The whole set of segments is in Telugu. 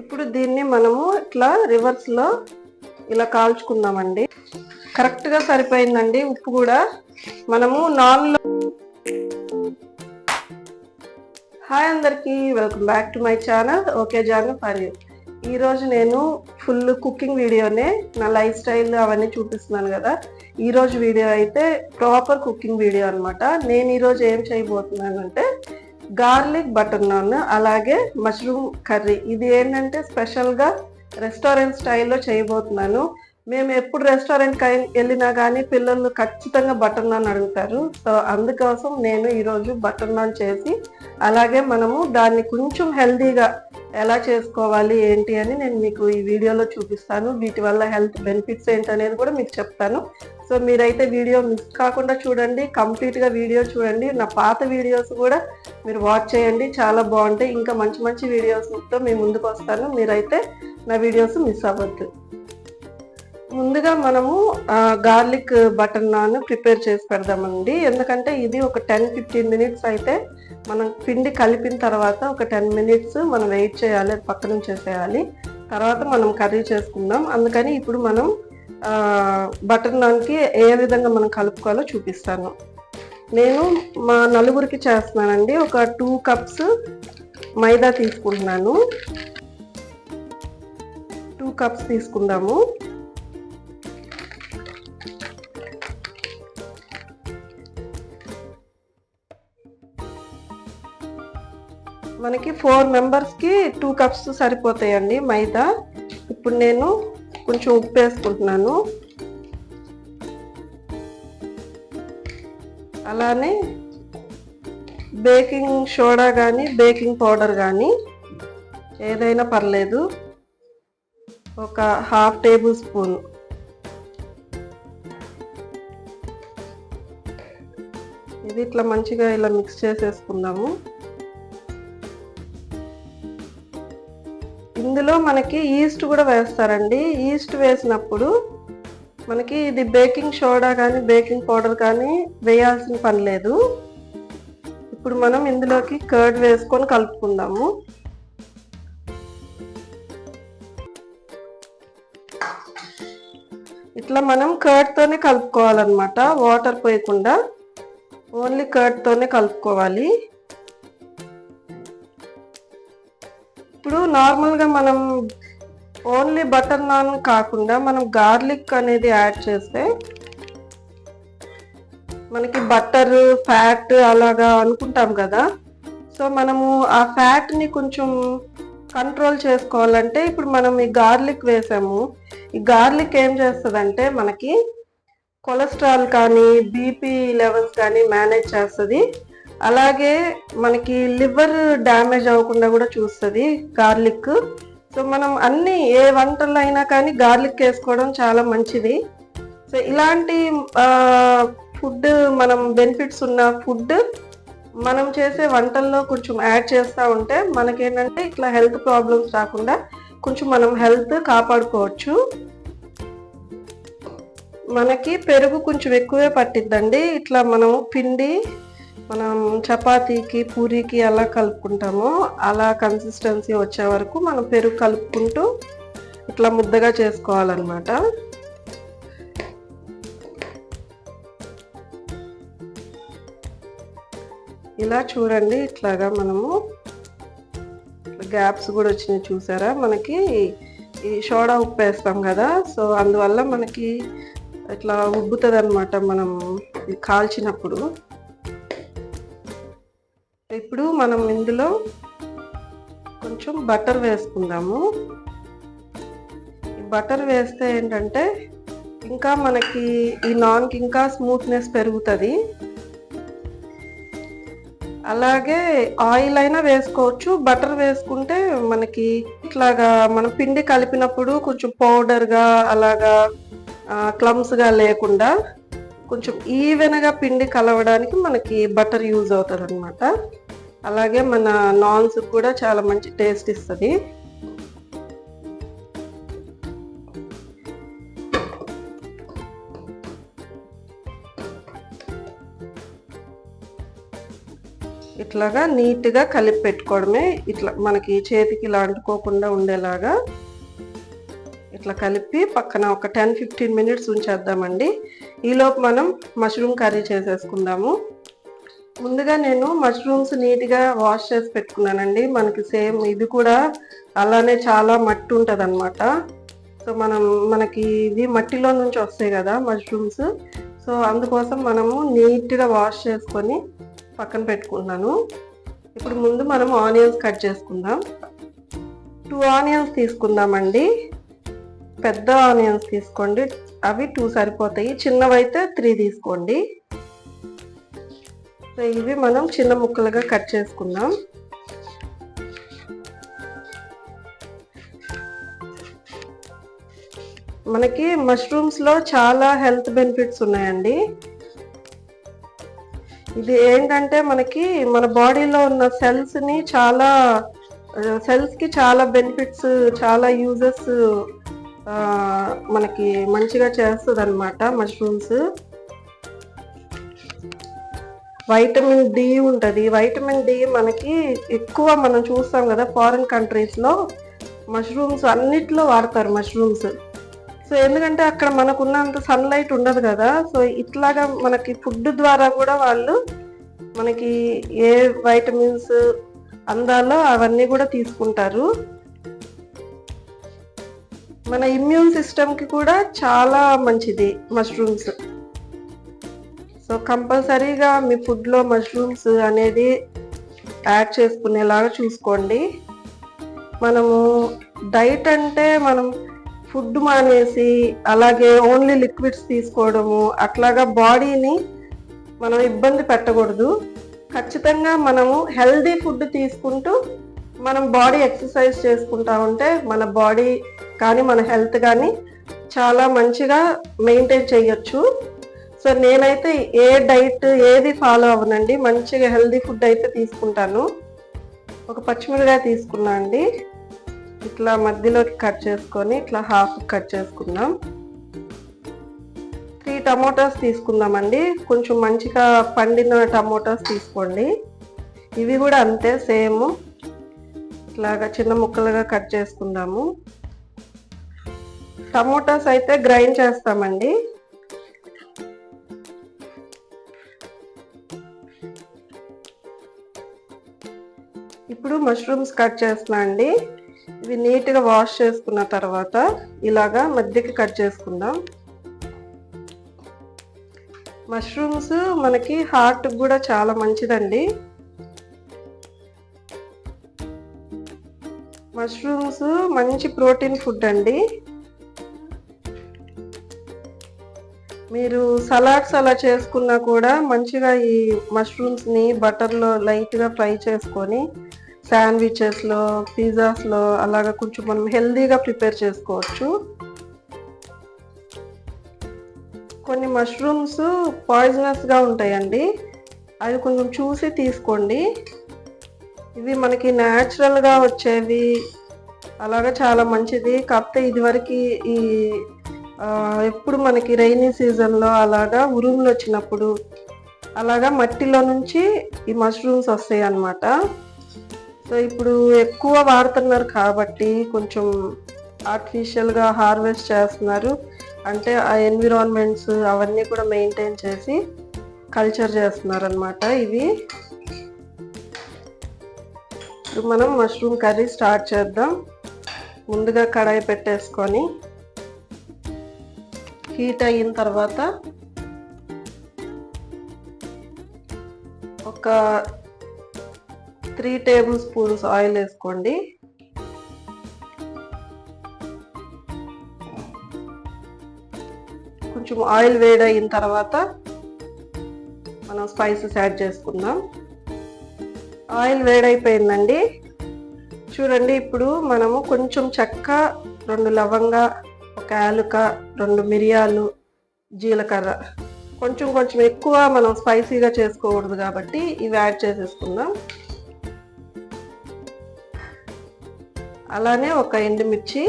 ఇప్పుడు దీన్ని మనము ఇట్లా రివర్స్లో ఇలా కాల్చుకుందామండి. కరెక్ట్గా సరిపోయిందండి. ఉప్పు కూడా మనము నాన్లో హాయ్ అందరికీ welcome back to my channel okay Janu for you ఈరోజు నేను ఫుల్ కుకింగ్ వీడియోనే నా లైఫ్ స్టైల్ అవన్నీ చూపిస్తున్నాను కదా. ఈరోజు వీడియో అయితే ప్రాపర్ కుకింగ్ వీడియో అనమాట నేను ఈరోజు ఏం చేయబోతున్నాను అంటే గార్లిక్ బటర్ నాన్ అలాగే మష్రూమ్ కర్రీ. ఇది ఏంటంటే స్పెషల్గా రెస్టారెంట్ స్టైల్లో చేయబోతున్నాను. మేము ఎప్పుడు రెస్టారెంట్కి వెళ్ళినా కానీ పిల్లలు ఖచ్చితంగా బటర్ నాన్ అడుగుతారు. సో అందుకోసం నేను ఈరోజు బటర్ నాన్ చేసి అలాగే మనము దాన్ని కొంచెం హెల్దీగా ఎలా చేసుకోవాలి ఏంటి అని నేను మీకు ఈ వీడియోలో చూపిస్తాను. వీటి వల్ల హెల్త్ బెనిఫిట్స్ ఏంటనేది కూడా మీకు చెప్తాను. సో మీరైతే వీడియో మిస్ కాకుండా చూడండి కంప్లీట్గా వీడియో చూడండి. నా పాత వీడియోస్ కూడా మీరు వాచ్ చేయండి చాలా బాగుంటాయి. ఇంకా మంచి మంచి వీడియోస్తో మీ ముందుకు వస్తాను. మీరైతే నా వీడియోస్ మిస్ అవ్వద్దు. ముందుగా మనము గార్లిక్ బటర్ నాన్ ప్రిపేర్ చేసి పెడదామండి. ఎందుకంటే ఇది ఒక టెన్ ఫిఫ్టీన్ మినిట్స్ అయితే మనం పిండి కలిపిన తర్వాత ఒక టెన్ మినిట్స్ మనం వెయిట్ చేయాలి పక్క నుంచి చేసేయాలి. తర్వాత మనం కర్రీ చేసుకుందాం. అందుకని ఇప్పుడు మనం బటర్ నాన్కి ఏ విధంగా మనం కలుపుకోవాలో చూపిస్తాను. నేను మా నలుగురికి చేస్తున్నానండి. ఒక టూ కప్స్ మైదా తీసుకుంటున్నాను. టూ కప్స్ తీసుకుందాము. మనకి ఫోర్ మెంబర్స్కి టూ కప్స్ సరిపోతాయండి మైదా. ఇప్పుడు నేను కొంచెం ఉప్పు వేసుకుంటున్నాను. అలానే బేకింగ్ సోడా కానీ బేకింగ్ పౌడర్ కానీ ఏదైనా పర్లేదు. ఒక హాఫ్ టేబుల్ స్పూన్. ఇది ఇట్లా మంచిగా ఇలా మిక్స్ చేసేసుకుందాము. ఇందులో మనకి ఈస్ట్ కూడా వేస్తారండి. ఈస్ట్ వేసినప్పుడు మనకి ఇది బేకింగ్ సోడా కానీ బేకింగ్ పౌడర్ కానీ వేయాల్సిన పని లేదు. ఇప్పుడు మనం ఇందులోకి కర్డ్ వేసుకొని కలుపుకుందాము. ఇట్లా మనం కర్డ్తోనే కలుపుకోవాలన్నమాట. వాటర్ పోయకుండా ఓన్లీ కర్డ్తోనే కలుపుకోవాలి. నార్మల్గా మనం ఓన్లీ బటర్ నాన్ కాకుండా మనం గార్లిక్ అనేది యాడ్ చేస్తే మనకి బటర్ ఫ్యాట్ అలాగా అనుకుంటాం కదా. సో మనము ఆ ఫ్యాట్ని కొంచెం కంట్రోల్ చేసుకోవాలంటే ఇప్పుడు మనం ఈ గార్లిక్ వేసాము. ఈ గార్లిక్ ఏం చేస్తుందంటే మనకి కొలెస్ట్రాల్ కానీ బీపీ లెవెల్స్ కానీ మేనేజ్ చేస్తుంది. అలాగే మనకి లివర్ డ్యామేజ్ అవ్వకుండా కూడా చూస్తుంది గార్లిక్. సో మనం అన్ని ఏ వంటల్లో అయినా కానీ గార్లిక్ వేసుకోవడం చాలా మంచిది. సో ఇలాంటి ఫుడ్ మనం బెనిఫిట్స్ ఉన్న ఫుడ్ మనం చేసే వంటల్లో కొంచెం యాడ్ చేస్తూ ఉంటే మనకేంటంటే ఇట్లా హెల్త్ ప్రాబ్లమ్స్ రాకుండా కొంచెం మనం హెల్త్ కాపాడుకోవచ్చు. మనకి పెరుగు కొంచెం ఎక్కువే పట్టిద్దండి. ఇట్లా మనం పిండి మనం చపాతీకి పూరీకి ఎలా కలుపుకుంటామో. అలా కన్సిస్టెన్సీ వచ్చే వరకు మనం పెరుగు కలుపుకుంటూ ఇట్లా ముద్దగా చేసుకోవాలన్నమాట. ఇలా చూడండి ఇట్లాగా మనము గ్యాప్స్ కూడా వచ్చినాయి చూసారా? మనకి ఈ సోడా ఉప్పు వేస్తాం కదా సో అందువల్ల మనకి ఇట్లా ఉబ్బుతుంది అనమాట మనం కాల్చినప్పుడు. ఇప్పుడు మనం ఇందులో కొంచెం బటర్ వేసుకుందాము. బటర్ వేస్తే ఏంటంటే ఇంకా మనకి ఈ నాన్కి ఇంకా స్మూత్నెస్ పెరుగుతుంది. అలాగే ఆయిల్ అయినా వేసుకోవచ్చు. బటర్ వేసుకుంటే మనకి ఇట్లాగా మనం పిండి కలిపినప్పుడు కొంచెం పౌడర్గా అలాగా క్లమ్స్గా లేకుండా కొంచెం ఈవెన్గా పిండి కలవడానికి మనకి బటర్ యూజ్ అవుతుంది అనమాట అలాగే మన నాన్స్ కూడా చాలా మంచి టేస్ట్ ఇస్తుంది. ఇట్లాగా నీట్గా కలిపి పెట్టుకోవడమే ఇట్లా మనకి చేతికి ఇలా అంటుకోకుండా ఉండేలాగా ఇట్లా కలిపి పక్కన ఒక టెన్ ఫిఫ్టీన్ మినిట్స్ ఉంచేద్దామండి. ఈలోపు మనం మష్రూమ్ కర్రీ చేసేసుకుందాము. ముందుగా నేను మష్రూమ్స్ నీట్గా వాష్ చేసి పెట్టుకున్నానండి. మనకి సేమ్ ఇది కూడా అలానే చాలా మట్టి ఉంటుంది అనమాట సో మనం మనకి ఇవి మట్టిలో నుంచి వస్తాయి కదా మష్రూమ్స్ సో అందుకోసం మనము నీట్గా వాష్ చేసుకొని పక్కన పెట్టుకున్నాను ఇప్పుడు ముందు మనం ఆనియన్స్ కట్ చేసుకుందాం. టూ ఆనియన్స్ తీసుకుందామండి. పెద్ద ఆనియన్స్ తీసుకోండి. అవి టూ సరిపోతాయి. చిన్నవైతే త్రీ తీసుకోండి. ఇవి మనం చిన్న ముక్కలుగా కట్ చేసుకుందాం. మనకి మష్రూమ్స్లో చాలా హెల్త్ బెనిఫిట్స్ ఉన్నాయండి. ఇది ఏంటంటే మనకి మన బాడీలో ఉన్న సెల్స్ని చాలా సెల్స్కి చాలా బెనిఫిట్స్ చాలా యూజెస్ మనకి మంచిగా చేస్తుంది అనమాట మష్రూమ్స్ వైటమిన్ డి ఉంటుంది. వైటమిన్ డి మనకి ఎక్కువ మనం చూస్తాం కదా ఫారిన్ కంట్రీస్లో మష్రూమ్స్ అన్నిట్లో వాడతారు మష్రూమ్స్ సో ఎందుకంటే అక్కడ మనకున్నంత సన్లైట్ ఉండదు కదా. సో ఇట్లాగా మనకి ఫుడ్ ద్వారా కూడా వాళ్ళు మనకి ఏ వైటమిన్స్ అందాలో అవన్నీ కూడా తీసుకుంటారు. మన ఇమ్యూన్ సిస్టమ్కి కూడా చాలా మంచిది మష్రూమ్స్ సో కంపల్సరీగా మీ ఫుడ్లో మష్రూమ్స్ అనేది యాడ్ చేసుకునేలాగా చూసుకోండి. మనము డైట్ అంటే మనం ఫుడ్ మానేసి అలాగే ఓన్లీ లిక్విడ్స్ తీసుకోవడము అట్లాగా బాడీని మనం ఇబ్బంది పెట్టకూడదు. ఖచ్చితంగా మనము హెల్దీ ఫుడ్ తీసుకుంటూ మనం బాడీ ఎక్సర్సైజ్ చేసుకుంటా ఉంటే మన బాడీ కానీ మన హెల్త్ కానీ చాలా మంచిగా మెయింటైన్ చేయొచ్చు. సో నేనైతే ఏ డైట్ ఏది ఫాలో అవ్వనండి మంచిగా హెల్దీ ఫుడ్ అయితే తీసుకుంటాను. ఒక పచ్చిమిరకాయ తీసుకున్నా అండి. ఇట్లా మధ్యలోకి కట్ చేసుకొని ఇట్లా హాఫ్ కట్ చేసుకుందాం. త్రీ టమోటాస్ తీసుకుందామండి. కొంచెం మంచిగా పండిన టమోటాస్ తీసుకోండి. ఇవి కూడా అంతే సేమ్. ఇట్లాగా చిన్న ముక్కలుగా కట్ చేసుకుందాము. టమోటాస్ అయితే గ్రైండ్ చేస్తామండి. ఇప్పుడు మష్రూమ్స్ కట్ చేస్తున్నా అండి. ఇవి నీట్గా వాష్ చేసుకున్న తర్వాత ఇలాగా మధ్యకి కట్ చేసుకుందాం. మష్రూమ్స్ మనకి హార్ట్ కూడా చాలా మంచిదండి. మష్రూమ్స్ మంచి ప్రోటీన్ ఫుడ్ అండి. మీరు సలాడ్స్ అలా చేసుకున్నా కూడా మంచిగా ఈ మష్రూమ్స్ని బటర్లో లైట్గా ఫ్రై చేసుకొని శాండ్విచెస్లో పిజ్జాస్లో అలాగా కొంచెం మనం హెల్దీగా ప్రిపేర్ చేసుకోవచ్చు. కొన్ని మష్రూమ్స్ పాయిజనస్గా ఉంటాయండి. అవి కొంచెం చూసి తీసుకోండి. ఇవి మనకి న్యాచురల్గా వచ్చేవి. అలాగా చాలా మంచిది. కాకపోతే ఇదివరకు ఈ ఎప్పుడు మనకి రైనీ సీజన్లో అలాగా ఉరుములు వచ్చినప్పుడు అలాగా మట్టిలో నుంచి ఈ మష్రూమ్స్ వస్తాయి అన్నమాట. సో ఇప్పుడు ఎక్కువ వాడుతున్నారు కాబట్టి కొంచెం ఆర్టిఫిషియల్గా హార్వెస్ట్ చేస్తున్నారు. అంటే ఆ ఎన్విరాన్మెంట్స్ అవన్నీ కూడా మెయింటైన్ చేసి కల్చర్ చేస్తున్నారు అనమాట ఇవి. ఇప్పుడు మనం మష్రూమ్ కర్రీ స్టార్ట్ చేద్దాం. ముందుగా కడాయి పెట్టేసుకొని హీట్ అయిన తర్వాత ఒక త్రీ టేబుల్ స్పూన్స్ ఆయిల్ వేసుకోండి. కొంచెం ఆయిల్ వేడయిన తర్వాత మనం స్పైసెస్ యాడ్ చేసుకుందాం. ఆయిల్ వేడైపోయిందండి. చూడండి ఇప్పుడు మనము కొంచెం చెక్క రెండు లవంగా ఒక యాలుక రెండు మిరియాలు జీలకర్ర. కొంచెం కొంచెం ఎక్కువ మనం స్పైసీగా చేసుకోకూడదు కాబట్టి ఇవి యాడ్ చేసేసుకుందాం. అలానే ఒక ఎండుమిర్చి.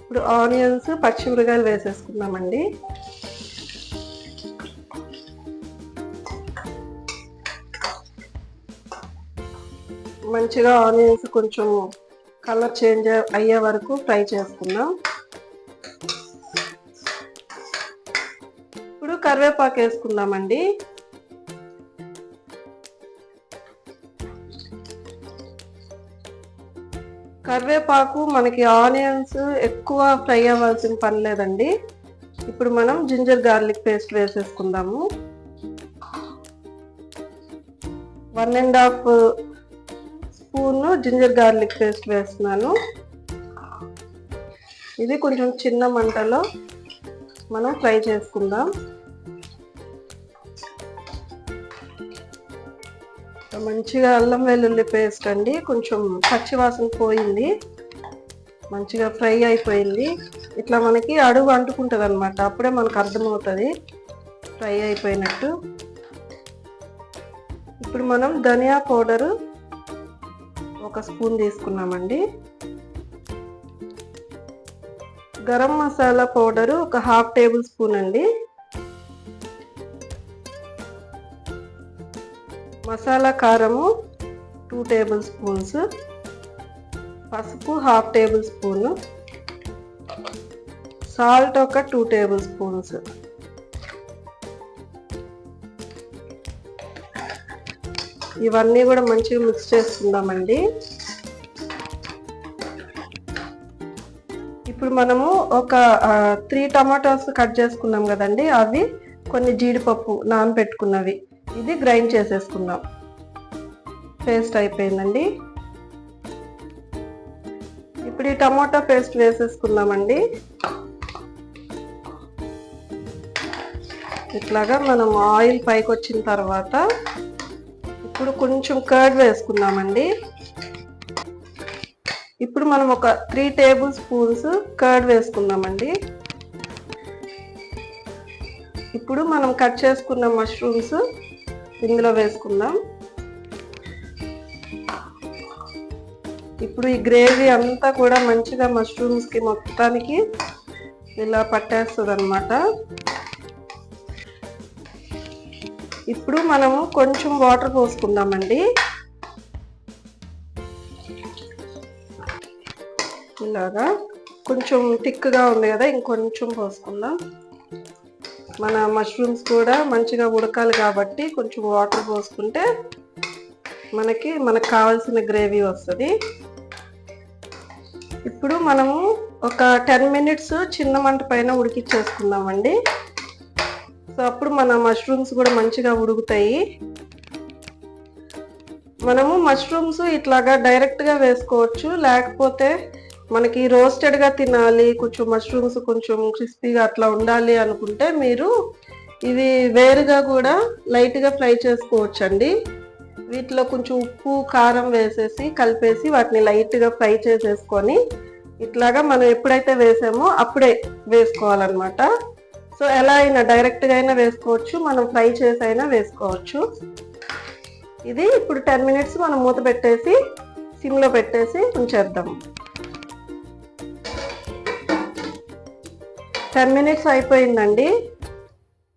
ఇప్పుడు ఆనియన్స్ పచ్చిమిరకాయలు వేసేసుకుందామండి. మంచిగా ఆనియన్స్ కొంచెం కలర్ చేంజ్ అయ్యే వరకు ఫ్రై చేసుకుందాం. ఇప్పుడు కరివేపాకు వేసుకుందామండి. కరివేపాకు మనకి ఆనియన్స్ ఎక్కువ ఫ్రై అవ్వాల్సిన పని లేదండి. ఇప్పుడు మనం జింజర్ గార్లిక్ పేస్ట్ వేసేసుకుందాము. One and half spoon ginger garlic paste వేస్తున్నాను. ఇది కొంచెం చిన్న మంటలో మనం ఫ్రై చేసుకుందాం. మంచిగా అల్లం వెల్లుల్లి పేస్ట్ అండి కొంచెం పచ్చివాసన పోయింది. మంచిగా ఫ్రై అయిపోయింది. ఇట్లా మనకి అడుగు అంటుకుంటుంది అనమాట అప్పుడే మనకు అర్థమవుతుంది. ఫ్రై అయిపోయినట్టు. ఇప్పుడు మనం ధనియా పౌడరు ఒక స్పూన్ తీసుకున్నామండి. గరం మసాలా పౌడరు ఒక హాఫ్ టేబుల్ స్పూన్ అండి. మసాలా కారము టూ టేబుల్ స్పూన్స్. పసుపు హాఫ్ టేబుల్ స్పూన్. సాల్ట్ ఒక టూ టేబుల్ స్పూన్స్. ఇవన్నీ కూడా మంచిగా మిక్స్ చేసుకుందామండి. ఇప్పుడు మనము ఒక త్రీ టమాటోస్ కట్ చేసుకున్నాం కదండి. అవి కొన్ని జీడిపప్పు నానబెట్టుకున్నవి ఇది గ్రైండ్ చేసేసుకుందాం. పేస్ట్ అయిపోయిందండి. ఇప్పుడు ఈ టమాటా పేస్ట్ వేసేసుకుందామండి. ఇట్లాగా మనం ఆయిల్ పైకి వచ్చిన తర్వాత ఇప్పుడు కొంచెం కర్డ్ వేసుకుందామండి. ఇప్పుడు మనం ఒక త్రీ టేబుల్ స్పూన్స్ కర్డ్ వేసుకుందామండి. ఇప్పుడు మనం కట్ చేసుకున్న మష్రూమ్స్ ఇందులో వేసుకుందాం. ఇప్పుడు ఈ గ్రేవీ అంతా కూడా మంచిగా మష్రూమ్స్కి మొత్తానికి ఇలా పట్టేస్తుంది అనమాట ఇప్పుడు మనము కొంచెం వాటర్ పోసుకుందామండి. ఇలాగా కొంచెం థిక్గా ఉంది కదా ఇంకొంచెం పోసుకుందాం. మన మష్రూమ్స్ కూడా మంచిగా ఉడకాలి కాబట్టి కొంచెం వాటర్ పోసుకుంటే మనకి మనకు కావాల్సిన గ్రేవీ వస్తుంది. ఇప్పుడు మనము ఒక టెన్ మినిట్స్ చిన్న మంట పైన ఉడికిచ్చేసుకుందామండి. సో అప్పుడు మన మష్రూమ్స్ కూడా మంచిగా ఉడుకుతాయి. మనము మష్రూమ్స్ ఇట్లాగా డైరెక్ట్గా వేసుకోవచ్చు. లేకపోతే మనకి రోస్టెడ్గా తినాలి కొంచెం మష్రూమ్స్ కొంచెం క్రిస్పీగా అట్లా ఉండాలి అనుకుంటే మీరు ఇవి వేరుగా కూడా లైట్గా ఫ్రై చేసుకోవచ్చు అండి వీటిలో కొంచెం ఉప్పు కారం వేసేసి కలిపేసి వాటిని లైట్గా ఫ్రై చేసేసుకొని ఇట్లాగా మనం ఎప్పుడైతే వేసామో అప్పుడే వేసుకోవాలన్నమాట. సో ఎలా అయినా డైరెక్ట్గా అయినా వేసుకోవచ్చు మనం ఫ్రై చేసి అయినా వేసుకోవచ్చు. ఇది ఇప్పుడు టెన్ మినిట్స్ మనం మూత పెట్టేసి సిమ్లో పెట్టేసి ఉంచేద్దాం. టెన్ మినిట్స్ అయిపోయిందండి.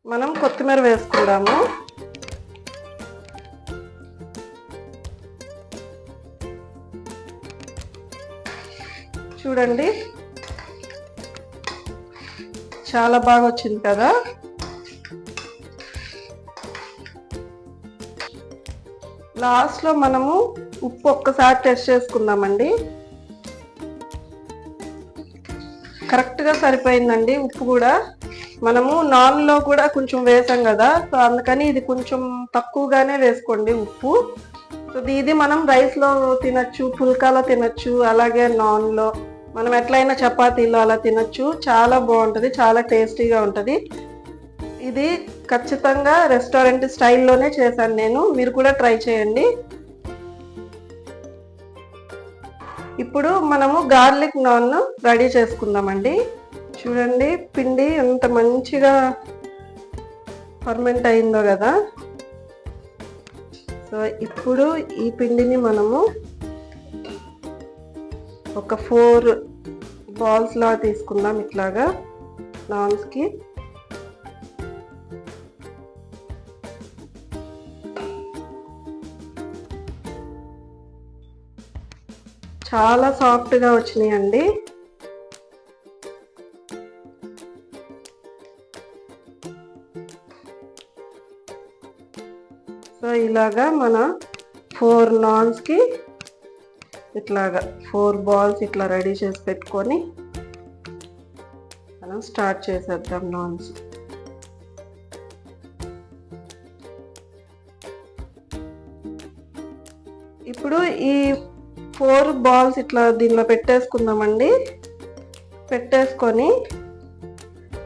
మనం కొత్తిమీర వేసుకుందాము. చూడండి. చాలా బాగా వచ్చింది కదా? లాస్ట్లో మనము ఉప్పు ఒక్కసారి టెస్ట్ చేసుకుందామండి. కరెక్ట్గా సరిపోయిందండి ఉప్పు కూడా. మనము నాన్లో కూడా కొంచెం వేసాం కదా సో అందుకని ఇది కొంచెం తక్కువగానే వేసుకోండి ఉప్పు. సో ఇది మనం రైస్లో తినచ్చు పుల్కాలో తినచ్చు అలాగే నాన్లో. మనం ఎట్లయినా చపాతీలు అలా తినచ్చు. చాలా బాగుంటుంది చాలా టేస్టీగా ఉంటుంది. ఇది ఖచ్చితంగా రెస్టారెంట్ స్టైల్లోనే చేశాను నేను. మీరు కూడా ట్రై చేయండి. ఇప్పుడు మనము గార్లిక్ నాన్ రెడీ చేసుకుందామండి. చూడండి పిండి ఎంత మంచిగా ఫర్మెంట్ అయిందో కదా. సో ఇప్పుడు ఈ పిండిని మనము ఒక ఫోర్ బాల్స్లా తీసుకుందాం ఇట్లాగా. నాన్స్కి చాలా సాఫ్ట్గా వచ్చినాయండి సో ఇలాగా మన ఫోర్ నాన్స్కి ఇట్లాగా ఫోర్ బాల్స్ ఇట్లా రెడీ చేసి పెట్టుకొని మనం స్టార్ట్ చేసేద్దాం నాన్స్. ఇప్పుడు ఈ ఫోర్ బాల్స్ ఇట్లా దీనిలో పెట్టేసుకుందామండి. పెట్టేసుకొని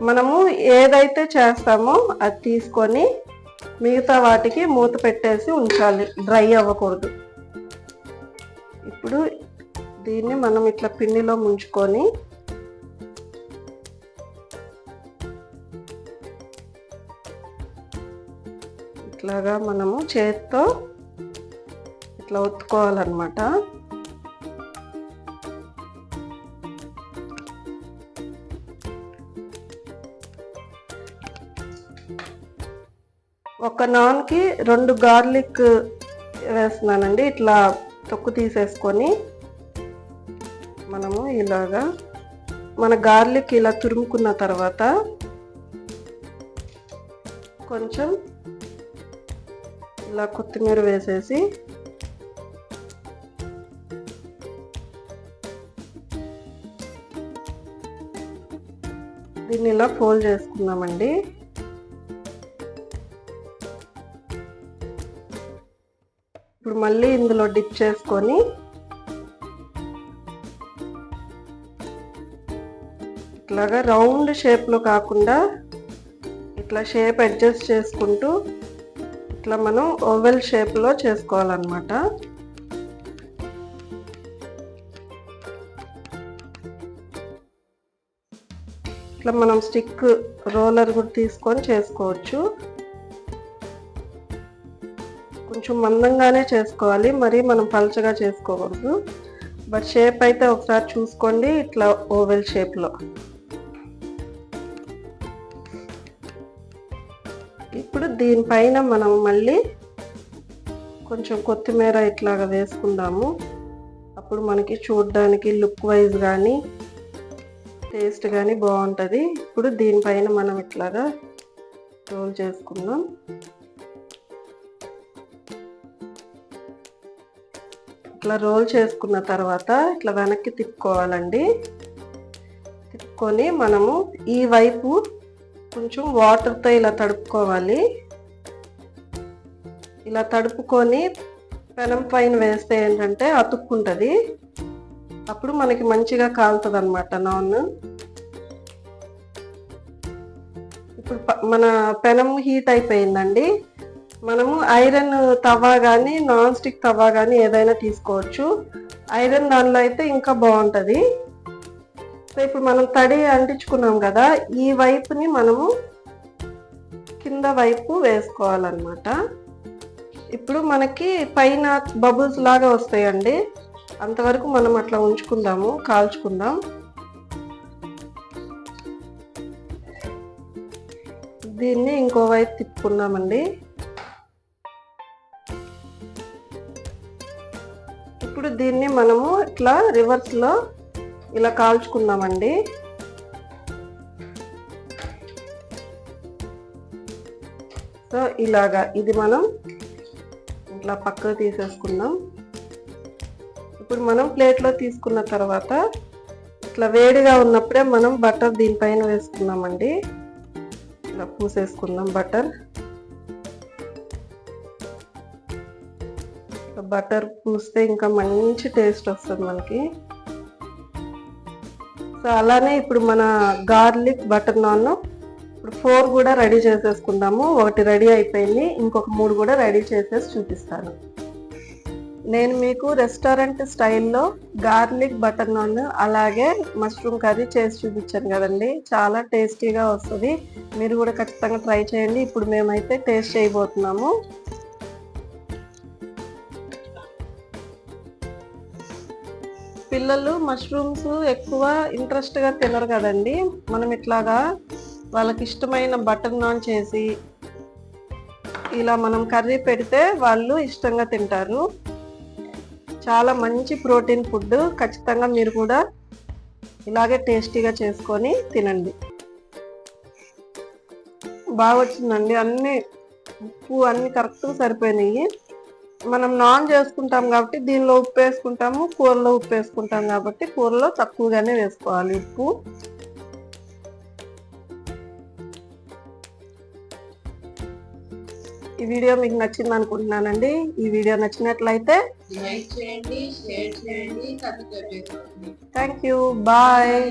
మనము ఏదైతే చేస్తామో అది తీసుకొని మిగతా వాటికి మూత పెట్టేసి ఉంచాలి. డ్రై అవ్వకూడదు. దీన్ని మనం ఇట్లా పిండిలో ముంచుకొని ఇట్లాగా మనము చేత్తో ఇట్లా ఒత్తుకోవాలన్నమాట. ఒక నాన్కి రెండు గార్లిక్ వేస్తున్నానండి ఇట్లా తొక్కు తీసేసుకొని ఇలాగా మన గార్లిక్ ఇలా తురుముకున్న తర్వాత కొంచెం ఇలా కొత్తిమీర వేసేసి దీన్ని ఇలా ఫోల్డ్ చేసుకున్నామండి. ఇప్పుడు మళ్ళీ ఇందులో డిప్ చేసుకొని ఇట్లాగా రౌండ్ షేప్లో కాకుండా ఇట్లా షేప్ అడ్జస్ట్ చేసుకుంటూ ఇట్లా మనం ఓవెల్ షేప్లో చేసుకోవాలన్నమాట. ఇట్లా మనం స్టిక్ రోలర్ కూడా తీసుకొని చేసుకోవచ్చు. కొంచెం మందంగానే చేసుకోవాలి మరి మనం పలచగా చేసుకోకూడదు. బట్ షేప్ అయితే ఒకసారి చూసుకోండి ఇట్లా ఓవెల్ షేప్లో. ఇప్పుడు దీనిపైన మనం మళ్ళీ కొంచెం కొత్తిమీర ఇట్లాగా వేసుకుందాము. అప్పుడు మనకి చూడడానికి లుక్ వైజ్ కానీ టేస్ట్ కానీ బాగుంటుంది. ఇప్పుడు దీనిపైన మనం ఇట్లాగా రోల్ చేసుకుందాం. ఇట్లా రోల్ చేసుకున్న తర్వాత ఇట్లా వెనక్కి తిప్పుకోవాలండి. తిప్పుకొని మనము ఈ వైపు కొంచెం వాటర్తో ఇలా తడుపుకోవాలి. ఇలా తడుపుకొని పెనం పైన వేస్తే ఏంటంటే అతుక్కుంటుంది. అప్పుడు మనకి మంచిగా కాలుతుంది అనమాట నాన్. ఇప్పుడు మన పెనం హీట్ అయిపోయిందండి. మనము ఐరన్ తవా కానీ నాన్ స్టిక్ తవా కానీ ఏదైనా తీసుకోవచ్చు. ఐరన్ దానిలో అయితే ఇంకా బాగుంటుంది. సో ఇప్పుడు మనం తడి అంటించుకున్నాం కదా ఈ వైపుని మనము కింద వైపు వేసుకోవాలన్నమాట. ఇప్పుడు మనకి పైన బబుల్స్ లాగా వస్తాయండి. అంతవరకు మనం అట్లా ఉంచుకుందాము కాల్చుకుందాం. దీన్ని ఇంకో వైపు ఇప్పుడు దీన్ని మనము ఇట్లా రివర్స్లో ఇలా కాల్చుకుందామండి. సో ఇలాగా ఇది మనం ఇట్లా పక్కకు తీసేసుకుందాం. ఇప్పుడు మనం ప్లేట్లో తీసుకున్న తర్వాత ఇట్లా వేడిగా ఉన్నప్పుడే మనం బటర్ దీనిపైన వేసుకుందామండి. ఇలా పూసేసుకుందాం బటర్. బటర్ పూస్తే ఇంకా మంచి టేస్ట్ వస్తుంది మనకి. సో అలానే ఇప్పుడు మన గార్లిక్ బటర్ నాన్ ఇప్పుడు ఫోర్ కూడా రెడీ చేసేసుకుందాము. ఒకటి రెడీ అయిపోయింది. ఇంకొక మూడు కూడా రెడీ చేసేసి చూపిస్తాను. నేను మీకు రెస్టారెంట్ స్టైల్లో గార్లిక్ బటర్ నాన్ అలాగే మష్రూమ్ కర్రీ చేసి చూపించాను కదండి. చాలా టేస్టీగా వస్తుంది. మీరు కూడా ఖచ్చితంగా ట్రై చేయండి. ఇప్పుడు మేమైతే టేస్ట్ చేయబోతున్నాము. పిల్లలు మష్రూమ్స్ ఎక్కువ ఇంట్రెస్ట్గా తినరు కదండి. మనం ఇట్లాగా వాళ్ళకి ఇష్టమైన బటర్ నాన్ చేసి ఇలా మనం కర్రీ పెడితే వాళ్ళు ఇష్టంగా తింటారు. చాలా మంచి ప్రోటీన్ ఫుడ్ ఖచ్చితంగా మీరు కూడా ఇలాగే టేస్టీగా చేసుకొని తినండి. బాగా వచ్చిందండి. అన్నీ ఉప్పు అన్నీ కరెక్ట్గా సరిపోయినాయి. మనం నాన్ చేసుకుంటాం కాబట్టి దీనిలో ఉప్పు వేసుకుంటాము కూరలో ఉప్పు వేసుకుంటాం కాబట్టి కూరలో తక్కువగానే వేసుకోవాలి ఉప్పు. ఈ వీడియో మీకు నచ్చింది అనుకుంటున్నానండి. ఈ వీడియో నచ్చినట్లయితే లైక్ చేయండి షేర్ చేయండి సబ్స్క్రైబ్ చేసుకోండి. Thank you bye.